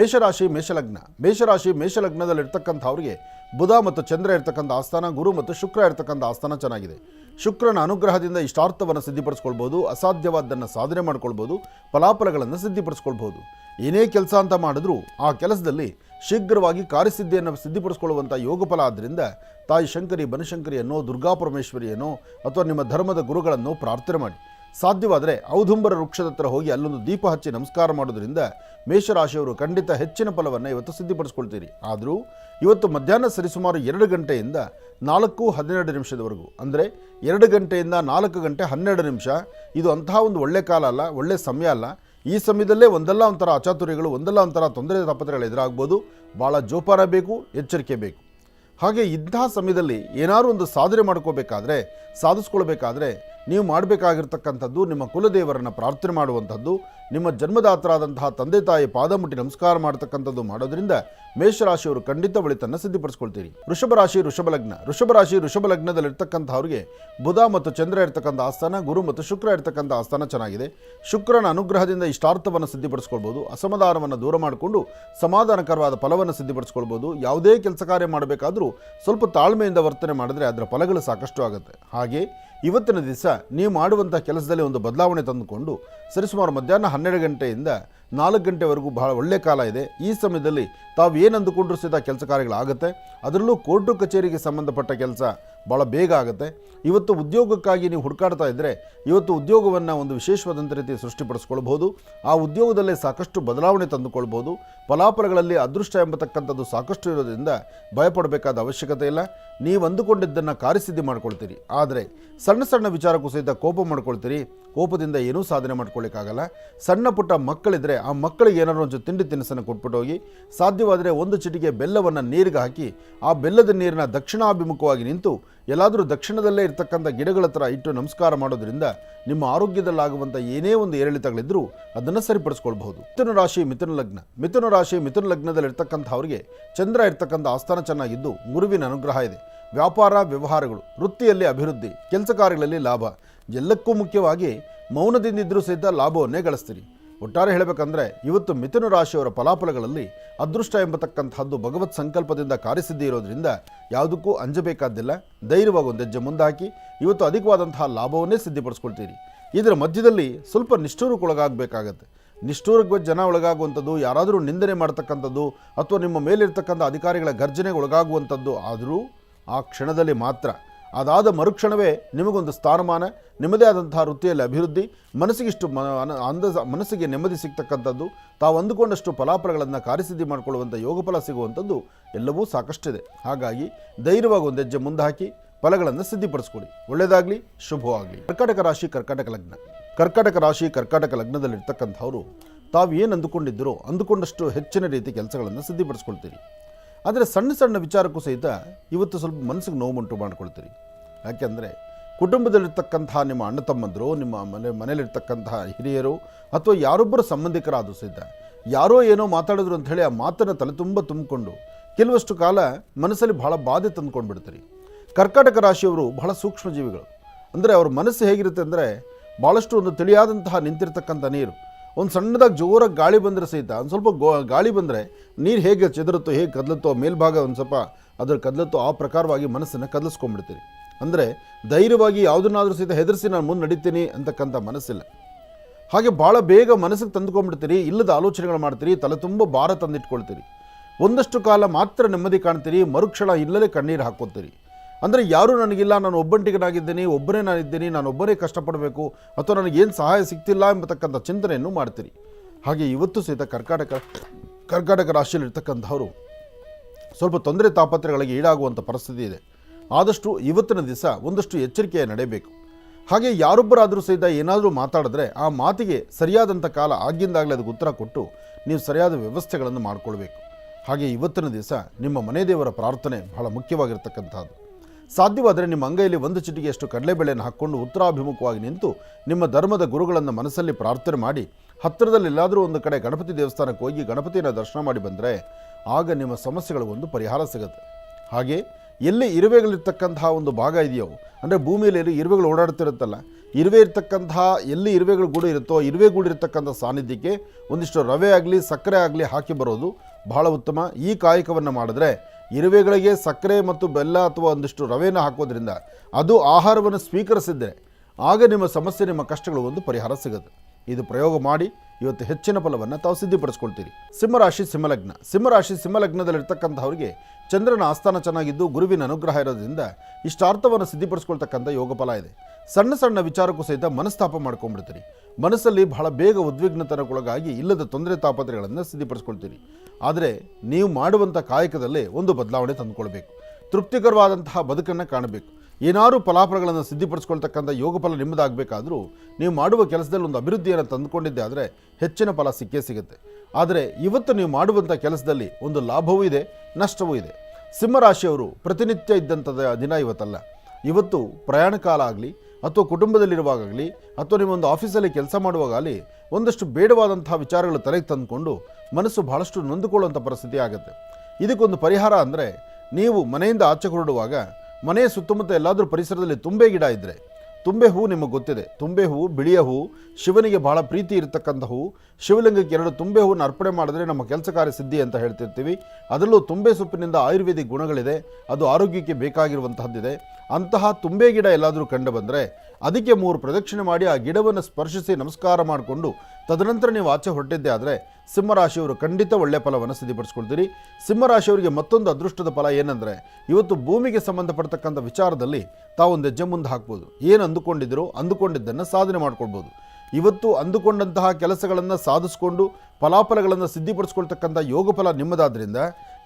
ಮೇಷರಾಶಿ, ಮೇಷಲಗ್ನ. ಮೇಷರಾಶಿ, ಮೇಷಲಗ್ನದಲ್ಲಿರ್ತಕ್ಕಂಥವ್ರಿಗೆ ಬುಧ ಮತ್ತು ಚಂದ್ರ ಇರ್ತಕ್ಕಂಥ ಆಸ್ಥಾನ, ಗುರು ಮತ್ತು ಶುಕ್ರ ಇರ್ತಕ್ಕಂಥ ಆಸ್ಥಾನ ಚೆನ್ನಾಗಿದೆ. ಶುಕ್ರನ ಅನುಗ್ರಹದಿಂದ ಇಷ್ಟಾರ್ಥವನ್ನು ಸಿದ್ಧಿಪಡಿಸ್ಕೊಳ್ಬೋದು ಅಸಾಧ್ಯವಾದ್ದನ್ನು ಸಾಧನೆ ಮಾಡ್ಕೊಳ್ಬೋದು, ಫಲಾಫಲಗಳನ್ನು ಸಿದ್ಧಿಪಡಿಸ್ಕೊಳ್ಬೋದು. ಏನೇ ಕೆಲಸ ಅಂತ ಮಾಡಿದ್ರೂ ಆ ಕೆಲಸದಲ್ಲಿ ಶೀಘ್ರವಾಗಿ ಕಾರ್ಯಸಿದ್ಧಿಯನ್ನು ಸಿದ್ಧಿಪಡಿಸ್ಕೊಳ್ಳುವಂಥ ಯೋಗಫಲ ಆದ್ದರಿಂದ ತಾಯಿ ಶಂಕರಿ ಬನಶಂಕರಿಯನ್ನೋ ದುರ್ಗಾ ಪರಮೇಶ್ವರಿಯನ್ನೋ ಅಥವಾ ನಿಮ್ಮ ಧರ್ಮದ ಗುರುಗಳನ್ನು ಪ್ರಾರ್ಥನೆ ಮಾಡಿ. ಸಾಧ್ಯವಾದರೆ ಔದುಂಬರ ವೃಕ್ಷದ ಹತ್ರ ಹೋಗಿ ಅಲ್ಲೊಂದು ದೀಪ ಹಚ್ಚಿ ನಮಸ್ಕಾರ ಮಾಡೋದ್ರಿಂದ ಮೇಷರಾಶಿಯವರು ಖಂಡಿತ ಹೆಚ್ಚಿನ ಫಲವನ್ನು ಇವತ್ತು ಸಿದ್ಧಿಪಡಿಸ್ಕೊಳ್ತೀರಿ. ಆದರೂ ಇವತ್ತು ಮಧ್ಯಾಹ್ನ ಸರಿಸುಮಾರು ಎರಡು ಗಂಟೆಯಿಂದ ನಾಲ್ಕು ಹನ್ನೆರಡು ನಿಮಿಷದವರೆಗೂ, ಅಂದರೆ ಎರಡು ಗಂಟೆಯಿಂದ ನಾಲ್ಕು ಗಂಟೆ ಹನ್ನೆರಡು ನಿಮಿಷ, ಇದು ಅಂತಹ ಒಂದು ಒಳ್ಳೆ ಕಾಲ ಅಲ್ಲ, ಒಳ್ಳೆ ಸಮಯ ಅಲ್ಲ. ಈ ಸಮಯದಲ್ಲೇ ಒಂದಲ್ಲ ಒಂಥರ ಅಚಾತುರ್ಯಗಳು ಒಂದಲ್ಲ ಒಂಥರ ತೊಂದರೆ ತಾಪತ್ರೆಗಳು ಎದುರಾಗ್ಬೋದು. ಭಾಳ ಜೋಪಾನ ಬೇಕು, ಎಚ್ಚರಿಕೆ ಬೇಕು. ಹಾಗೆ ಇಂತಹ ಸಮಯದಲ್ಲಿ ಏನಾದರೂ ಒಂದು ಸಾಧನೆ ಮಾಡ್ಕೋಬೇಕಾದ್ರೆ, ಸಾಧಿಸ್ಕೊಳ್ಬೇಕಾದ್ರೆ ನೀವು ಮಾಡಬೇಕಾಗಿರ್ತಕ್ಕಂಥದ್ದು ನಿಮ್ಮ ಕುಲದೇವರನ್ನು ಪ್ರಾರ್ಥನೆ ಮಾಡುವಂಥದ್ದು. ನಿಮ್ಮ ಜನ್ಮದಾತರಾದಂತಹ ತಂದೆ ತಾಯಿ ಪಾದ ಮುಟ್ಟಿ ನಮಸ್ಕಾರ ಮಾಡ್ತಕ್ಕಂಥದ್ದು ಮಾಡೋದ್ರಿಂದ ಮೇಷರಾಶಿಯವರು ಖಂಡಿತ ಒಳಿತನ್ನು ಸಿದ್ಧಿಪಡಿಸ್ಕೊಳ್ತೀರಿ. ವೃಷಭ ರಾಶಿ, ವೃಷಭ ಲಗ್ನ. ವೃಷಭ ರಾಶಿ, ವೃಷಭ ಲಗ್ನದಲ್ಲಿರ್ತಕ್ಕಂಥವ್ರಿಗೆ ಬುಧ ಮತ್ತು ಚಂದ್ರ ಇರ್ತಕ್ಕಂಥ ಆಸ್ಥಾನ, ಗುರು ಮತ್ತು ಶುಕ್ರ ಇರ್ತಕ್ಕಂಥ ಆಸ್ಥಾನ ಚೆನ್ನಾಗಿದೆ. ಶುಕ್ರನ ಅನುಗ್ರಹದಿಂದ ಇಷ್ಟಾರ್ಥವನ್ನು ಸಿದ್ಧಪಡಿಸ್ಕೊಳ್ಬೋದು. ಅಸಮಾಧಾನವನ್ನು ದೂರ ಮಾಡಿಕೊಂಡು ಸಮಾಧಾನಕರವಾದ ಫಲವನ್ನು ಸಿದ್ಧಪಡಿಸ್ಕೊಳ್ಬೋದು. ಯಾವುದೇ ಕೆಲಸ ಕಾರ್ಯ ಮಾಡಬೇಕಾದರೂ ಸ್ವಲ್ಪ ತಾಳ್ಮೆಯಿಂದ ವರ್ತನೆ ಮಾಡಿದ್ರೆ ಅದರ ಫಲಗಳು ಸಾಕಷ್ಟು ಆಗುತ್ತೆ. ಹಾಗೆ ಇವತ್ತಿನ ದಿವಸ ನೀವು ಮಾಡುವಂಥ ಕೆಲಸದಲ್ಲಿ ಒಂದು ಬದಲಾವಣೆ ತಂದುಕೊಂಡು ಸರಿಸುಮಾರು ಮಧ್ಯಾಹ್ನ ಹನ್ನೆರಡು ಗಂಟೆಯಿಂದ ನಾಲ್ಕು ಗಂಟೆವರೆಗೂ ಬಹಳ ಒಳ್ಳೆ ಕಾಲ ಇದೆ. ಈ ಸಮಯದಲ್ಲಿ ತಾವು ಏನು ಅಂದುಕೊಂಡ್ರೂ ಸಹಿತ ಕೆಲಸ ಕಾರ್ಯಗಳಾಗುತ್ತೆ. ಅದರಲ್ಲೂ ಕೋರ್ಟು ಕಚೇರಿಗೆ ಸಂಬಂಧಪಟ್ಟ ಕೆಲಸ ಭಾಳ ಬೇಗ ಆಗುತ್ತೆ. ಇವತ್ತು ಉದ್ಯೋಗಕ್ಕಾಗಿ ನೀವು ಹುಡುಕಾಡ್ತಾ ಇದ್ದರೆ ಇವತ್ತು ಉದ್ಯೋಗವನ್ನು ಒಂದು ವಿಶೇಷವಾದಂಥ ರೀತಿ ಸೃಷ್ಟಿಪಡಿಸ್ಕೊಳ್ಬೋದು ಆ ಉದ್ಯೋಗದಲ್ಲೇ ಸಾಕಷ್ಟು ಬದಲಾವಣೆ ತಂದುಕೊಳ್ಬೋದು ಫಲಾಫಲಗಳಲ್ಲಿ ಅದೃಷ್ಟ ಎಂಬತಕ್ಕಂಥದ್ದು ಸಾಕಷ್ಟು ಇರೋದ್ರಿಂದ ಭಯಪಡಬೇಕಾದ ಅವಶ್ಯಕತೆ ಇಲ್ಲ. ನೀವು ಅಂದುಕೊಂಡಿದ್ದನ್ನು ಕಾರ್ಯಸಿದ್ಧಿ ಮಾಡ್ಕೊಳ್ತೀರಿ. ಆದರೆ ಸಣ್ಣ ಸಣ್ಣ ವಿಚಾರಕ್ಕೂ ಸಹಿತ ಕೋಪ ಮಾಡ್ಕೊಳ್ತೀರಿ. ಕೋಪದಿಂದ ಏನೂ ಸಾಧನೆ ಮಾಡ್ಕೊಳ್ಳಿಕ್ಕಾಗಲ್ಲ ಸಣ್ಣ ಪುಟ್ಟ ಮಕ್ಕಳಿದ್ರೆ ಆ ಮಕ್ಕಳಿಗೆ ಏನಾದ್ರು ಒಂದು ತಿಂಡಿ ತಿನಿಸನ್ನು ಕೊಟ್ಬಿಟ್ಟು ಹೋಗಿ, ಸಾಧ್ಯವಾದರೆ ಒಂದು ಚಿಟಿಗೆ ಬೆಲ್ಲವನ್ನು ನೀರಿಗೆ ಹಾಕಿ, ಆ ಬೆಲ್ಲದ ನೀರನ್ನ ದಕ್ಷಿಣಾಭಿಮುಖವಾಗಿ ನಿಂತು ಎಲ್ಲಾದರೂ ದಕ್ಷಿಣದಲ್ಲೇ ಇರ್ತಕ್ಕಂಥ ಗಿಡಗಳ ಹತ್ರ ಇಟ್ಟು ನಮಸ್ಕಾರ ಮಾಡೋದ್ರಿಂದ ನಿಮ್ಮ ಆರೋಗ್ಯದಲ್ಲಾಗುವಂಥ ಏನೇ ಒಂದು ಏರಿಳಿತಗಳಿದ್ದರೂ ಅದನ್ನು ಸರಿಪಡಿಸ್ಕೊಳ್ಬಹುದು. ಮಿಥುನ ರಾಶಿ, ಮಿಥುನ ಲಗ್ನ. ಮಿಥುನ ರಾಶಿ, ಮಿಥುನ ಲಗ್ನದಲ್ಲಿ ಇರ್ತಕ್ಕಂಥವ್ರಿಗೆ ಚಂದ್ರ ಇರ್ತಕ್ಕಂಥ ಆಸ್ಥಾನ ಚೆನ್ನಾಗಿದ್ದು ಗುರುವಿನ ಅನುಗ್ರಹ ಇದೆ. ವ್ಯಾಪಾರ, ವ್ಯವಹಾರಗಳು, ವೃತ್ತಿಯಲ್ಲಿ ಅಭಿವೃದ್ಧಿ, ಕೆಲಸ ಕಾರ್ಯಗಳಲ್ಲಿ ಲಾಭ. ಎಲ್ಲಕ್ಕೂ ಮುಖ್ಯವಾಗಿ ಮೌನದಿಂದಿದ್ದರೂ ಸಹಿತ ಲಾಭವನ್ನೇ ಗಳಿಸ್ತೀರಿ. ಒಟ್ಟಾರೆ ಹೇಳಬೇಕಂದ್ರೆ ಇವತ್ತು ಮಿಥುನ ರಾಶಿಯವರ ಫಲಾಫಲಗಳಲ್ಲಿ ಅದೃಷ್ಟ ಎಂಬತಕ್ಕಂತಹದ್ದು ಭಗವತ್ ಸಂಕಲ್ಪದಿಂದ ಕಾರ್ಯಸಿದ್ಧಿ ಇರೋದ್ರಿಂದ ಯಾವುದಕ್ಕೂ ಅಂಜಬೇಕಾದ್ದಿಲ್ಲ. ಧೈರ್ಯವಾಗಿ ಒಂದು ಹೆಜ್ಜೆ ಮುಂದಾಕಿ ಇವತ್ತು ಅಧಿಕವಾದಂತಹ ಲಾಭವನ್ನೇ ಸಿದ್ಧಿಪಡಿಸ್ಕೊಳ್ತೀರಿ. ಇದರ ಮಧ್ಯದಲ್ಲಿ ಸ್ವಲ್ಪ ನಿಷ್ಠೂರಕ್ಕೊಳಗಾಗಬೇಕಾಗತ್ತೆ. ನಿಷ್ಠೂರಕ್ಕೆ ಜನ ಒಳಗಾಗುವಂಥದ್ದು, ಯಾರಾದರೂ ನಿಂದನೆ ಮಾಡ್ತಕ್ಕಂಥದ್ದು ಅಥವಾ ನಿಮ್ಮ ಮೇಲಿರ್ತಕ್ಕಂಥ ಅಧಿಕಾರಿಗಳ ಗರ್ಜನೆಗೆ ಒಳಗಾಗುವಂಥದ್ದು ಆದರೂ ಆ ಕ್ಷಣದಲ್ಲಿ ಮಾತ್ರ ಅದಾದ ಮರುಕ್ಷಣವೇ ನಿಮಗೊಂದು ಸ್ಥಾನಮಾನ, ನಿಮ್ಮದೇ ಆದಂತಹ ವೃತ್ತಿಯಲ್ಲಿ ಅಭಿವೃದ್ಧಿ, ಮನಸ್ಸಿಗಿಷ್ಟು ಅಂದ ಮನಸ್ಸಿಗೆ ನೆಮ್ಮದಿ ಸಿಗ್ತಕ್ಕಂಥದ್ದು, ತಾವು ಅಂದುಕೊಂಡಷ್ಟು ಫಲಾಫಲಗಳನ್ನು ಕಾರ್ಯಸಿದ್ಧಿ ಮಾಡಿಕೊಳ್ಳುವಂಥ ಯೋಗಫಲ ಸಿಗುವಂಥದ್ದು ಎಲ್ಲವೂ ಸಾಕಷ್ಟಿದೆ. ಹಾಗಾಗಿ ಧೈರ್ಯವಾಗಿ ಒಂದು ಹೆಜ್ಜೆ ಮುಂದೆ ಹಾಕಿ ಫಲಗಳನ್ನು ಸಿದ್ಧಿಪಡಿಸ್ಕೊಳ್ಳಿ. ಒಳ್ಳೆಯದಾಗಲಿ, ಶುಭವಾಗಲಿ. ಕರ್ಕಾಟಕ ರಾಶಿ, ಕರ್ಕಾಟಕ ಲಗ್ನ. ಕರ್ಕಾಟಕ ರಾಶಿ, ಕರ್ಕಾಟಕ ಲಗ್ನದಲ್ಲಿರ್ತಕ್ಕಂಥವರು ತಾವು ಏನು ಅಂದುಕೊಂಡಿದ್ದರೋ, ಅಂದುಕೊಂಡಷ್ಟು ಹೆಚ್ಚಿನ ರೀತಿ ಕೆಲಸಗಳನ್ನು ಸಿದ್ಧಿಪಡಿಸ್ಕೊಳ್ತೀರಿ. ಆದರೆ ಸಣ್ಣ ಸಣ್ಣ ವಿಚಾರಕ್ಕೂ ಸಹಿತ ಇವತ್ತು ಸ್ವಲ್ಪ ಮನಸ್ಸಿಗೆ ನೋವುಂಟು ಮಾಡ್ಕೊಳ್ತೀರಿ. ಯಾಕೆಂದರೆ ಕುಟುಂಬದಲ್ಲಿರ್ತಕ್ಕಂಥ ನಿಮ್ಮ ಅಣ್ಣ ತಮ್ಮಂದರು, ನಿಮ್ಮ ಮನೆ ಮನೆಯಲ್ಲಿರ್ತಕ್ಕಂತಹ ಹಿರಿಯರು ಅಥವಾ ಯಾರೊಬ್ಬರು ಸಂಬಂಧಿಕರಾದರೂ ಸಹಿತ ಯಾರೋ ಏನೋ ಮಾತಾಡಿದ್ರು ಅಂಥೇಳಿ ಆ ಮಾತನ್ನು ತಲೆ ತುಂಬ ತುಂಬಿಕೊಂಡು ಕೆಲವಷ್ಟು ಕಾಲ ಮನಸ್ಸಲ್ಲಿ ಬಹಳ ಬಾಧೆ ತಂದುಕೊಂಡು ಬಿಡ್ತೀರಿ ಕರ್ಕಾಟಕ ರಾಶಿಯವರು ಬಹಳ ಸೂಕ್ಷ್ಮ ಜೀವಿಗಳು ಅಂದರೆ ಅವ್ರ ಮನಸ್ಸು ಹೇಗಿರುತ್ತೆ ಅಂದರೆ ಭಾಳಷ್ಟು ಒಂದು ತಿಳಿಯಾದಂತಹ ನಿಂತಿರ್ತಕ್ಕಂಥ ನೀರು. ಒಂದು ಸಣ್ಣದಾಗಿ ಜೋರಾಗಿ ಗಾಳಿ ಬಂದರೆ ಸಹಿತ, ಒಂದು ಸ್ವಲ್ಪ ಗೋ ಗಾಳಿ ಬಂದರೆ ನೀರು ಹೇಗೆ ಚೆದರುತ್ತೋ, ಹೇಗೆ ಕದಲುತ್ತೋ, ಮೇಲ್ಭಾಗ ಒಂದು ಸ್ವಲ್ಪ ಅದ್ರ ಕದಲುತ್ತೋ ಆ ಪ್ರಕಾರವಾಗಿ ಮನಸ್ಸನ್ನು ಕದಲಿಸ್ಕೊಂಡ್ಬಿಡ್ತೀರಿ. ಅಂದರೆ ಧೈರ್ಯವಾಗಿ ಯಾವುದನ್ನಾದರೂ ಸಹಿತ ಹೆದರಿಸಿ ನಾನು ಮುಂದೆ ನಡೀತೀನಿ ಅಂತಕ್ಕಂಥ ಮನಸ್ಸಿಲ್ಲ. ಹಾಗೆ ಭಾಳ ಬೇಗ ಮನಸ್ಸಿಗೆ ತಂದುಕೊಂಡ್ಬಿಡ್ತೀರಿ, ಇಲ್ಲದ ಆಲೋಚನೆಗಳು ಮಾಡ್ತೀರಿ, ತಲೆ ತುಂಬ ಭಾರ ತಂದಿಟ್ಕೊಳ್ತೀರಿ. ಒಂದಷ್ಟು ಕಾಲ ಮಾತ್ರ ನೆಮ್ಮದಿ ಕಾಣ್ತೀರಿ, ಮರುಕ್ಷಣ ಇಲ್ಲದೆ ಕಣ್ಣೀರು ಹಾಕ್ಕೊತೀರಿ. ಅಂದರೆ ಯಾರೂ ನನಗಿಲ್ಲ, ನಾನು ಒಬ್ಬಂಟಿಗನಾಗಿದ್ದೀನಿ ಒಬ್ಬರೇ ನಾನಿದ್ದೀನಿ, ನಾನು ಒಬ್ಬರೇ ಕಷ್ಟಪಡಬೇಕು, ಅಥವಾ ನನಗೇನು ಸಹಾಯ ಸಿಗ್ತಿಲ್ಲ ಎಂಬತಕ್ಕಂಥ ಚಿಂತನೆಯನ್ನು ಮಾಡ್ತೀರಿ. ಹಾಗೆ ಇವತ್ತು ಸಹಿತ ಕರ್ಕಾಟಕ ಕರ್ಕಾಟಕ ರಾಶಿಯಲ್ಲಿರ್ತಕ್ಕಂಥವರು ಸ್ವಲ್ಪ ತೊಂದರೆ ತಾಪತ್ರೆಗಳಿಗೆ ಈಡಾಗುವಂಥ ಪರಿಸ್ಥಿತಿ ಇದೆ. ಆದಷ್ಟು ಇವತ್ತಿನ ದಿವಸ ಒಂದಷ್ಟು ಎಚ್ಚರಿಕೆಯ ನಡೆಯಬೇಕು. ಹಾಗೆ ಯಾರೊಬ್ಬರಾದರೂ ಸಹಿತ ಏನಾದರೂ ಮಾತಾಡಿದ್ರೆ ಆ ಮಾತಿಗೆ ಸರಿಯಾದಂಥ ಕಾಲ ಆಗಿಂದಾಗಲೇ ಅದಕ್ಕೆ ಉತ್ತರ ಕೊಟ್ಟು ನೀವು ಸರಿಯಾದ ವ್ಯವಸ್ಥೆಗಳನ್ನು ಮಾಡಿಕೊಳ್ಬೇಕು. ಹಾಗೆ ಇವತ್ತಿನ ದಿವಸ ನಿಮ್ಮ ಮನೆ ದೇವರ ಪ್ರಾರ್ಥನೆ ಬಹಳ ಮುಖ್ಯವಾಗಿರ್ತಕ್ಕಂಥದ್ದು. ಸಾಧ್ಯವಾದರೆ ನಿಮ್ಮ ಅಂಗೈಯಲ್ಲಿ ಒಂದು ಚಿಟಿಗೆಯಷ್ಟು ಕಡಲೆಬೇಳೆಯನ್ನು ಹಾಕ್ಕೊಂಡು ಉತ್ತರಾಭಿಮುಖವಾಗಿ ನಿಂತು ನಿಮ್ಮ ಧರ್ಮದ ಗುರುಗಳನ್ನು ಮನಸ್ಸಲ್ಲಿ ಪ್ರಾರ್ಥನೆ ಮಾಡಿ ಹತ್ತಿರದಲ್ಲಿ ಎಲ್ಲಾದರೂ ಒಂದು ಕಡೆ ಗಣಪತಿ ದೇವಸ್ಥಾನಕ್ಕೆ ಹೋಗಿ ಗಣಪತಿಯನ್ನು ದರ್ಶನ ಮಾಡಿ ಬಂದರೆ ಆಗ ನಿಮ್ಮ ಸಮಸ್ಯೆಗಳಿಗೊಂದು ಪರಿಹಾರ ಸಿಗುತ್ತೆ. ಹಾಗೆ ಎಲ್ಲಿ ಇರುವೆಗಳಿರ್ತಕ್ಕಂತಹ ಒಂದು ಭಾಗ ಇದೆಯೋ, ಅಂದರೆ ಭೂಮಿಯಲ್ಲಿ ಇರುವೆಗಳು ಓಡಾಡ್ತಿರುತ್ತಲ್ಲ ಇರುವೆ ಇರ್ತಕ್ಕಂತಹ ಎಲ್ಲಿ ಇರುವೆಗಳು ಗೂಡು ಇರುತ್ತೋ, ಇರುವೆ ಗೂಡು ಇರತಕ್ಕಂಥ ಸಾನ್ನಿಧ್ಯಕ್ಕೆ ಒಂದಿಷ್ಟು ರವೆ ಆಗಲಿ, ಸಕ್ಕರೆ ಆಗಲಿ ಹಾಕಿ ಬರೋದು ಬಹಳ ಉತ್ತಮ. ಈ ಕಾಯಕವನ್ನು ಮಾಡಿದ್ರೆ ಇರುವೆಗಳಿಗೆ ಸಕ್ಕರೆ ಮತ್ತು ಬೆಲ್ಲ ಅಥವಾ ಒಂದಿಷ್ಟು ರವೆನ ಹಾಕೋದ್ರಿಂದ ಅದು ಆಹಾರವನ್ನು ಸ್ವೀಕರಿಸಿದ್ದರೆ ಆಗ ನಿಮ್ಮ ಸಮಸ್ಯೆ, ನಿಮ್ಮ ಕಷ್ಟಗಳು ಒಂದು ಪರಿಹಾರ ಸಿಗುತ್ತೆ ಇದು ಪ್ರಯೋಗ ಮಾಡಿ, ಇವತ್ತು ಹೆಚ್ಚಿನ ಫಲವನ್ನು ತಾವು ಸಿದ್ಧಿಪಡಿಸ್ಕೊಳ್ತೀರಿ. ಸಿಂಹರಾಶಿ ಸಿಂಹಲಗ್ನ. ಸಿಂಹರಾಶಿ ಸಿಂಹಲಗ್ನದಲ್ಲಿರ್ತಕ್ಕಂಥವ್ರಿಗೆ ಚಂದ್ರನ ಆಸ್ಥಾನ ಚೆನ್ನಾಗಿದ್ದು, ಗುರುವಿನ ಅನುಗ್ರಹ ಇರೋದ್ರಿಂದ ಇಷ್ಟಾರ್ಥವನ್ನು ಸಿದ್ಧಿಪಡಿಸ್ಕೊಳ್ತಕ್ಕಂಥ ಯೋಗ ಫಲ ಇದೆ. ಸಣ್ಣ ಸಣ್ಣ ವಿಚಾರಕ್ಕೂ ಸಹಿತ ಮನಸ್ತಾಪ ಮಾಡ್ಕೊಂಡ್ಬಿಡ್ತೀರಿ. ಮನಸ್ಸಲ್ಲಿ ಬಹಳ ಬೇಗ ಉದ್ವಿಗ್ನತನಕ್ಕೊಳಗಾಗಿ ಇಲ್ಲದ ತೊಂದರೆ ತಾಪತ್ರೆಗಳನ್ನು ಸಿದ್ಧಿಪಡಿಸ್ಕೊಳ್ತೀರಿ. ಆದರೆ ನೀವು ಮಾಡುವಂಥ ಕಾಯಕದಲ್ಲೇ ಒಂದು ಬದಲಾವಣೆ ತಂದುಕೊಳ್ಬೇಕು. ತೃಪ್ತಿಕರವಾದಂತಹ ಬದುಕನ್ನು ಕಾಣಬೇಕು. ಏನಾದರೂ ಫಲಾಫಲಗಳನ್ನು ಸಿದ್ಧಿಪಡಿಸ್ಕೊಳ್ತಕ್ಕಂಥ ಯೋಗ ಫಲ ನಿಮ್ಮದಾಗಬೇಕಾದರೂ ನೀವು ಮಾಡುವ ಕೆಲಸದಲ್ಲಿ ಒಂದು ಅಭಿವೃದ್ಧಿಯನ್ನು ತಂದುಕೊಂಡಿದ್ದೆ ಆದರೆ ಹೆಚ್ಚಿನ ಫಲ ಸಿಕ್ಕೇ ಸಿಗುತ್ತೆ. ಆದರೆ ಇವತ್ತು ನೀವು ಮಾಡುವಂಥ ಕೆಲಸದಲ್ಲಿ ಒಂದು ಲಾಭವೂ ಇದೆ, ನಷ್ಟವೂ ಇದೆ. ಸಿಂಹರಾಶಿಯವರು ಪ್ರತಿನಿತ್ಯ ಇದ್ದಂಥದ ದಿನ ಇವತ್ತಲ್ಲ. ಇವತ್ತು ಪ್ರಯಾಣ ಕಾಲ ಆಗಲಿ ಅಥವಾ ಕುಟುಂಬದಲ್ಲಿರುವಾಗಲಿ ಅಥವಾ ನಿಮ್ಮೊಂದು ಆಫೀಸಲ್ಲಿ ಕೆಲಸ ಮಾಡುವಾಗಲಿ ಒಂದಷ್ಟು ಬೇಡವಾದಂತಹ ವಿಚಾರಗಳು ತಲೆಗೆ ತಂದುಕೊಂಡು ಮನಸ್ಸು ಬಹಳಷ್ಟು ನೊಂದುಕೊಳ್ಳುವಂಥ ಪರಿಸ್ಥಿತಿ ಆಗುತ್ತೆ. ಇದಕ್ಕೊಂದು ಪರಿಹಾರ ಅಂದರೆ ನೀವು ಮನೆಯಿಂದ ಆಚೆ ಹೊರಡುವಾಗ ಮನೆಯ ಸುತ್ತಮುತ್ತ ಎಲ್ಲಾದರೂ ಪರಿಸರದಲ್ಲಿ ತುಂಬೆ ಗಿಡ ಇದ್ದರೆ ತುಂಬೆ ಹೂ ನಿಮಗೆ ಗೊತ್ತಿದೆ. ತುಂಬೆ ಹೂ, ಬಿಳಿಯ ಹೂ, ಶಿವನಿಗೆ ಬಹಳ ಪ್ರೀತಿ ಇರತಕ್ಕಂಥ ಹೂ. ಶಿವಲಿಂಗಕ್ಕೆ ಎರಡು ತುಂಬೆ ಹೂವನ್ನು ಅರ್ಪಣೆ ಮಾಡಿದ್ರೆ ನಮ್ಮ ಕೆಲಸ ಕಾರ್ಯ ಸಿದ್ಧಿ ಅಂತ ಹೇಳ್ತಿರ್ತೀವಿ. ಅದರಲ್ಲೂ ತುಂಬೆ ಸೊಪ್ಪಿನಿಂದ ಆಯುರ್ವೇದಿಕ್ ಗುಣಗಳಿದೆ. ಅದು ಆರೋಗ್ಯಕ್ಕೆ ಬೇಕಾಗಿರುವಂತಹದ್ದಿದೆ. ಅಂತಹ ತುಂಬೆ ಗಿಡ ಎಲ್ಲಾದರೂ ಕಂಡು ಬಂದರೆ ಅದಕ್ಕೆ ಮೂರು ಪ್ರದಕ್ಷಿಣೆ ಮಾಡಿ ಆ ಗಿಡವನ್ನು ಸ್ಪರ್ಶಿಸಿ ನಮಸ್ಕಾರ ಮಾಡಿಕೊಂಡು ತದನಂತರ ನೀವು ಆಚೆ ಹೊರಟಿದ್ದೆ ಆದರೆ ಸಿಂಹರಾಶಿಯವರು ಖಂಡಿತ ಒಳ್ಳೆಯ ಫಲವನ್ನು ಸಿದ್ಧಪಡಿಸ್ಕೊಳ್ತೀರಿ. ಸಿಂಹರಾಶಿಯವರಿಗೆ ಮತ್ತೊಂದು ಅದೃಷ್ಟದ ಫಲ ಏನಂದರೆ ಇವತ್ತು ಭೂಮಿಗೆ ಸಂಬಂಧಪಡ್ತಕ್ಕಂಥ ವಿಚಾರದಲ್ಲಿ ತಾವೊಂದು ಹೆಜ್ಜೆ ಮುಂದೆ ಹಾಕ್ಬೋದು. ಏನು ಅಂದುಕೊಂಡಿದ್ದೀರೋ ಅಂದುಕೊಂಡಿದ್ದನ್ನು ಸಾಧನೆ ಮಾಡ್ಕೊಳ್ಬೋದು. ಇವತ್ತು ಅಂದುಕೊಂಡಂತಹ ಕೆಲಸಗಳನ್ನು ಸಾಧಿಸ್ಕೊಂಡು ಫಲಾಫಲಗಳನ್ನು ಸಿದ್ಧಿಪಡಿಸ್ಕೊಳ್ತಕ್ಕಂಥ ಯೋಗ ಫಲ ನಿಮ್ಮದಾದ್ರಿಂದ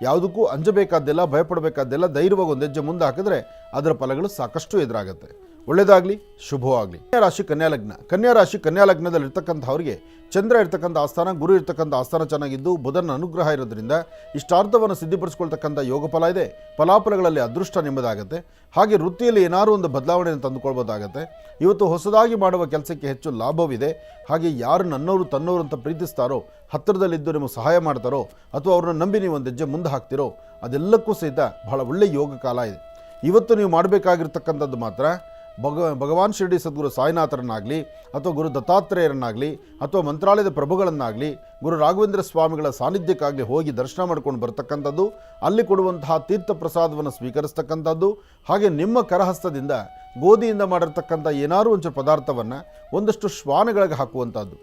ಯಾವುದಕ್ಕೂ ಅಂಜಬೇಕಾದ್ದೆಲ್ಲ, ಭಯಪಡಬೇಕಾದ್ದೆಲ್ಲ ಧೈರ್ಯವಾಗಿ ಒಂದು ಹೆಜ್ಜೆ ಮುಂದೆ ಹಾಕಿದ್ರೆ ಅದರ ಫಲಗಳು ಸಾಕಷ್ಟು ಎದುರಾಗುತ್ತೆ. ಒಳ್ಳೆಯದಾಗಲಿ ಶುಭವಾಗಲಿ. ಕನ್ಯಾ ರಾಶಿ, ಕನ್ಯಾ ಲಗ್ನ. ಕನ್ಯಾ ರಾಶಿ, ಕನ್ಯಾ ಲಗ್ನದಲ್ಲಿ ಇರ್ತಕ್ಕಂಥವ್ರಿಗೆ ಚಂದ್ರ ಇರ್ತಕ್ಕಂಥ ಆಸ್ಥಾನ, ಗುರು ಇರ್ತಕ್ಕಂಥ ಆಸ್ಥಾನ ಚೆನ್ನಾಗಿದ್ದು, ಬುಧನ ಅನುಗ್ರಹ ಇರೋದ್ರಿಂದ ಇಷ್ಟಾರ್ಥವನ್ನು ಸಿದ್ಧಿಪಡಿಸ್ಕೊಳ್ತಕ್ಕಂಥ ಯೋಗ ಫಲ ಇದೆ. ಫಲಾಫಲಗಳಲ್ಲಿ ಅದೃಷ್ಟ ನಿಮ್ಮದಾಗುತ್ತೆ. ಹಾಗೆ ವೃತ್ತಿಯಲ್ಲಿ ಏನಾದರೂ ಒಂದು ಬದಲಾವಣೆಯನ್ನು ತಂದುಕೊಳ್ಬೋದಾಗತ್ತೆ. ಇವತ್ತು ಹೊಸದಾಗಿ ಮಾಡುವ ಕೆಲಸಕ್ಕೆ ಹೆಚ್ಚು ಲಾಭವಿದೆ. ಹಾಗೆ ಯಾರು ನನ್ನವರು ತನ್ನವರು ಅಂತ ಪ್ರೀತಿಸ್ತಾರೋ, ಹತ್ತಿರದಲ್ಲಿದ್ದು ನಿಮಗೆ ಸಹಾಯ ಮಾಡ್ತಾರೋ, ಅಥವಾ ಅವ್ರನ್ನ ನಂಬಿ ನೀವು ಒಂದು ಹೆಜ್ಜೆ ಮುಂದೆ ಹಾಕ್ತಿರೋ, ಅದೆಲ್ಲಕ್ಕೂ ಸಹಿತ ಬಹಳ ಒಳ್ಳೆಯ ಯೋಗ ಕಾಲ ಇದೆ. ಇವತ್ತು ನೀವು ಮಾಡಬೇಕಾಗಿರ್ತಕ್ಕಂಥದ್ದು ಮಾತ್ರ ಭಗ ಭಗವಾನ್ ಶಿರಡಿ ಸದ್ಗುರು ಸಾಯಿನಾಥರನ್ನಾಗಲಿ ಅಥವಾ ಗುರು ದತ್ತಾತ್ರೇಯರನ್ನಾಗಲಿ ಅಥವಾ ಮಂತ್ರಾಲಯದ ಪ್ರಭುಗಳನ್ನಾಗಲಿ ಗುರು ರಾಘವೇಂದ್ರ ಸ್ವಾಮಿಗಳ ಸಾನ್ನಿಧ್ಯಕ್ಕಾಗಲಿ ಹೋಗಿ ದರ್ಶನ ಮಾಡ್ಕೊಂಡು ಬರ್ತಕ್ಕಂಥದ್ದು, ಅಲ್ಲಿ ಕೊಡುವಂತಹ ತೀರ್ಥ ಪ್ರಸಾದವನ್ನು ಸ್ವೀಕರಿಸ್ತಕ್ಕಂಥದ್ದು, ಹಾಗೆ ನಿಮ್ಮ ಕರಹಸ್ತದಿಂದ ಗೋಧಿಯಿಂದ ಮಾಡಿರ್ತಕ್ಕಂಥ ಏನಾದರೂ ಒಂಚೂರು ಪದಾರ್ಥವನ್ನು ಒಂದಷ್ಟು ಶ್ವಾನಗಳಿಗೆ ಹಾಕುವಂಥದ್ದು.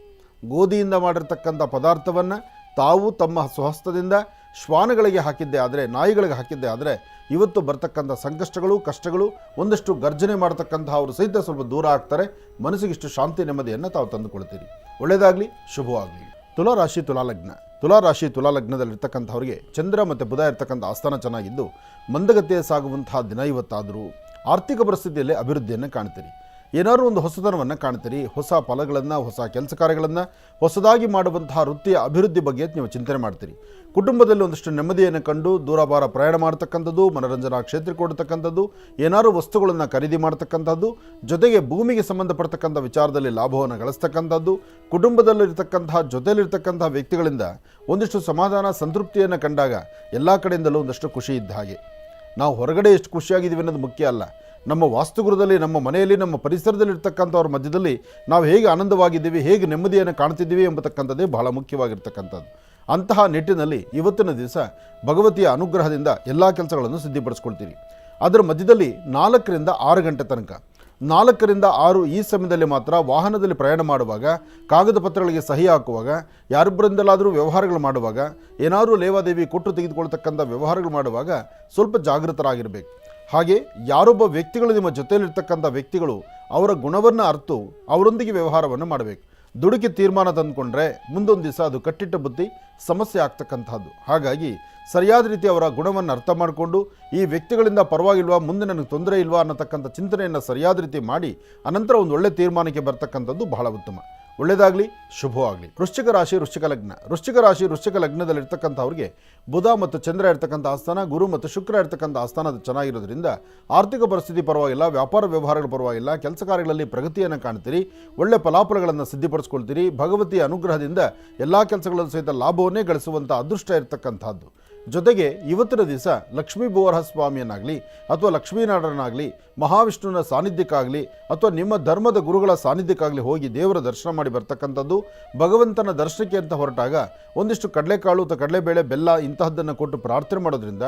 ಗೋಧಿಯಿಂದ ಮಾಡಿರ್ತಕ್ಕಂಥ ಪದಾರ್ಥವನ್ನು ತಾವು ತಮ್ಮ ಸ್ವಹಸ್ತದಿಂದ ಶ್ವಾನಗಳಿಗೆ ಹಾಕಿದ್ದೆ ಆದರೆ, ನಾಯಿಗಳಿಗೆ ಹಾಕಿದ್ದೆ ಆದರೆ, ಇವತ್ತು ಬರ್ತಕ್ಕಂಥ ಸಂಕಷ್ಟಗಳು, ಕಷ್ಟಗಳು ಒಂದಷ್ಟು ಗರ್ಜನೆ ಮಾಡತಕ್ಕಂತಹ ಅವರು ಸಹಿತ ಸ್ವಲ್ಪ ದೂರ ಆಗ್ತಾರೆ. ಮನಸ್ಸಿಗಿಷ್ಟು ಶಾಂತಿ ನೆಮ್ಮದಿಯನ್ನು ತಾವು ತಂದುಕೊಳ್ತೀರಿ. ಒಳ್ಳೆಯದಾಗಲಿ ಶುಭವಾಗಲಿ. ತುಲಾರಾಶಿ ತುಲಾಲಗ್ನ. ತುಲಾರಾಶಿ ತುಲಾಲಗ್ನದಲ್ಲಿರ್ತಕ್ಕಂಥವ್ರಿಗೆ ಚಂದ್ರ ಮತ್ತು ಬುಧ ಇರ್ತಕ್ಕಂಥ ಆಸ್ಥಾನ ಚೆನ್ನಾಗಿದ್ದು, ಮಂದಗತಿಯ ಸಾಗುವಂತಹ ದಿನ ಇವತ್ತಾದರೂ. ಆರ್ಥಿಕ ಪರಿಸ್ಥಿತಿಯಲ್ಲಿ ಅಭಿವೃದ್ಧಿಯನ್ನು ಕಾಣ್ತೀರಿ. ಏನಾದರೂ ಒಂದು ಹೊಸತನವನ್ನು ಕಾಣ್ತೀರಿ, ಹೊಸ ಫಲಗಳನ್ನು, ಹೊಸ ಕೆಲಸ ಕಾರ್ಯಗಳನ್ನು, ಹೊಸದಾಗಿ ಮಾಡುವಂತಹ ವೃತ್ತಿಯ ಅಭಿವೃದ್ಧಿ ಬಗ್ಗೆ ನೀವು ಚಿಂತನೆ ಮಾಡ್ತೀರಿ. ಕುಟುಂಬದಲ್ಲಿ ಒಂದಷ್ಟು ನೆಮ್ಮದಿಯನ್ನು ಕಂಡು ದೂರಭಾರ ಪ್ರಯಾಣ ಮಾಡ್ತಕ್ಕಂಥದ್ದು, ಮನೋರಂಜನಾ ಕ್ಷೇತ್ರಕ್ಕೆ ಕೊಡ್ತಕ್ಕಂಥದ್ದು, ಏನಾದರೂ ವಸ್ತುಗಳನ್ನು ಖರೀದಿ ಮಾಡ್ತಕ್ಕಂಥದ್ದು, ಜೊತೆಗೆ ಭೂಮಿಗೆ ಸಂಬಂಧಪಡ್ತಕ್ಕಂಥ ವಿಚಾರದಲ್ಲಿ ಲಾಭವನ್ನು ಗಳಿಸ್ತಕ್ಕಂಥದ್ದು ಕುಟುಂಬದಲ್ಲಿರ್ತಕ್ಕಂತಹ ಜೊತೆಯಲ್ಲಿರ್ತಕ್ಕಂತಹ ವ್ಯಕ್ತಿಗಳಿಂದ ಒಂದಿಷ್ಟು ಸಮಾಧಾನ, ಸಂತೃಪ್ತಿಯನ್ನು ಕಂಡಾಗ ಎಲ್ಲ ಕಡೆಯಿಂದಲೂ ಒಂದಷ್ಟು ಖುಷಿ ಇದ್ದ ಹಾಗೆ. ನಾವು ಹೊರಗಡೆ ಎಷ್ಟು ಖುಷಿಯಾಗಿದ್ದೀವಿ ಅನ್ನೋದು ಮುಖ್ಯ ಅಲ್ಲ. ನಮ್ಮ ವಾಸ್ತುಗೃಹದಲ್ಲಿ, ನಮ್ಮ ಮನೆಯಲ್ಲಿ, ನಮ್ಮ ಪರಿಸರದಲ್ಲಿ ಇರ್ತಕ್ಕಂಥವ್ರ ಮಧ್ಯದಲ್ಲಿ ನಾವು ಹೇಗೆ ಆನಂದವಾಗಿದ್ದೀವಿ, ಹೇಗೆ ನೆಮ್ಮದಿಯನ್ನು ಕಾಣ್ತಿದ್ದೀವಿ ಎಂಬತಕ್ಕಂಥದ್ದೇ ಬಹಳ ಮುಖ್ಯವಾಗಿರ್ತಕ್ಕಂಥದ್ದು. ಅಂತಹ ನಿಟ್ಟಿನಲ್ಲಿ ಇವತ್ತಿನ ದಿವಸ ಭಗವತಿಯ ಅನುಗ್ರಹದಿಂದ ಎಲ್ಲ ಕೆಲಸಗಳನ್ನು ಸಿದ್ಧಿಪಡಿಸ್ಕೊಳ್ತೀರಿ ಅದರ ಮಧ್ಯದಲ್ಲಿ ನಾಲ್ಕರಿಂದ ಆರು ಗಂಟೆ ತನಕ. ನಾಲ್ಕರಿಂದ ಆರು ಈ ಸಮಯದಲ್ಲಿ ಮಾತ್ರ ವಾಹನದಲ್ಲಿ ಪ್ರಯಾಣ ಮಾಡುವಾಗ, ಕಾಗದ ಪತ್ರಗಳಿಗೆ ಸಹಿ ಹಾಕುವಾಗ, ಯಾರೊಬ್ಬರಿಂದಲಾದರೂ ವ್ಯವಹಾರಗಳು ಮಾಡುವಾಗ, ಏನಾದರೂ ಲೇವಾದೇವಿ ಕೊಟ್ಟು ತೆಗೆದುಕೊಳ್ತಕ್ಕಂಥ ವ್ಯವಹಾರಗಳು ಮಾಡುವಾಗ ಸ್ವಲ್ಪ ಜಾಗೃತರಾಗಿರಬೇಕು. ಹಾಗೆ ಯಾರೊಬ್ಬ ವ್ಯಕ್ತಿಗಳು ನಿಮ್ಮ ಜೊತೆಯಲ್ಲಿರ್ತಕ್ಕಂಥ ವ್ಯಕ್ತಿಗಳು ಅವರ ಗುಣವನ್ನು ಅರ್ತು ಅವರೊಂದಿಗೆ ವ್ಯವಹಾರವನ್ನು ಮಾಡಬೇಕು. ದುಡುಕಿ ತೀರ್ಮಾನ ತಂದುಕೊಂಡ್ರೆ ಮುಂದೊಂದು ದಿವಸ ಅದು ಕಟ್ಟಿಟ್ಟ ಬುದ್ಧಿ ಸಮಸ್ಯೆ ಆಗ್ತಕ್ಕಂಥದ್ದು ಹಾಗಾಗಿ ಸರಿಯಾದ ರೀತಿ ಅವರ ಗುಣವನ್ನು ಅರ್ಥ ಮಾಡಿಕೊಂಡು ಈ ವ್ಯಕ್ತಿಗಳಿಂದ ಪರವಾಗಿಲ್ವಾ, ಮುಂದೆ ನನಗೆ ತೊಂದರೆ ಇಲ್ವಾ ಅನ್ನತಕ್ಕಂಥ ಚಿಂತನೆಯನ್ನು ಸರಿಯಾದ ರೀತಿ ಮಾಡಿ, ಅನಂತರ ಒಂದು ಒಳ್ಳೆ ತೀರ್ಮಾನಕ್ಕೆ ಬರ್ತಕ್ಕಂಥದ್ದು ಬಹಳ ಉತ್ತಮ. ಒಳ್ಳೆಯದಾಗಲಿ ಶುಭವಾಗಲಿ. ವೃಶ್ಚಿಕ ರಾಶಿ, ವೃಶ್ಚಿಕ ಲಗ್ನ. ವೃಶ್ಚಿಕ ರಾಶಿ, ವೃಶ್ಚಿಕ ಲಗ್ನದಲ್ಲಿರ್ತಕ್ಕಂಥವ್ರಿಗೆ ಬುಧ ಮತ್ತು ಚಂದ್ರ ಇರ್ತಕ್ಕಂಥ ಆಸ್ಥಾನ, ಗುರು ಮತ್ತು ಶುಕ್ರ ಇರ್ತಕ್ಕಂಥ ಆಸ್ಥಾನ ಅದು ಚೆನ್ನಾಗಿರೋದ್ರಿಂದ ಆರ್ಥಿಕ ಪರಿಸ್ಥಿತಿ ಪರವಾಗಿಲ್ಲ, ವ್ಯಾಪಾರ ವ್ಯವಹಾರಗಳು ಪರವಾಗಿಲ್ಲ, ಕೆಲಸ ಕಾರ್ಯಗಳಲ್ಲಿ ಪ್ರಗತಿಯನ್ನು ಕಾಣ್ತೀರಿ, ಒಳ್ಳೆ ಫಲಾಫಲಗಳನ್ನು ಸಿದ್ಧಪಡಿಸ್ಕೊಳ್ತೀರಿ ಭಗವತಿಯ ಅನುಗ್ರಹದಿಂದ ಎಲ್ಲ ಕೆಲಸಗಳಲ್ಲೂ ಸಹಿತ ಲಾಭವನ್ನೇ ಗಳಿಸುವಂಥ ಅದೃಷ್ಟ ಇರತಕ್ಕಂಥದ್ದು. ಜೊತೆಗೆ ಇವತ್ತಿನ ದಿವಸ ಲಕ್ಷ್ಮೀ ಬೋವರಹ ಸ್ವಾಮಿಯನ್ನಾಗಲಿ ಅಥವಾ ಲಕ್ಷ್ಮೀನಾರಾಯಣನಾಗಲಿ ಮಹಾವಿಷ್ಣುವಿನ ಸಾನ್ನಿಧ್ಯಕ್ಕಾಗಲಿ ಅಥವಾ ನಿಮ್ಮ ಧರ್ಮದ ಗುರುಗಳ ಸಾನ್ನಿಧ್ಯಕ್ಕಾಗಲಿ ಹೋಗಿ ದೇವರ ದರ್ಶನ ಮಾಡಿ ಬರ್ತಕ್ಕಂಥದ್ದು. ಭಗವಂತನ ದರ್ಶನಕ್ಕೆ ಅಂತ ಹೊರಟಾಗ ಒಂದಿಷ್ಟು ಕಡಲೆಕಾಳು ಅಥವಾ ಕಡಲೆಬೇಳೆ ಬೆಲ್ಲ ಇಂತಹದ್ದನ್ನು ಕೊಟ್ಟು ಪ್ರಾರ್ಥನೆ ಮಾಡೋದ್ರಿಂದ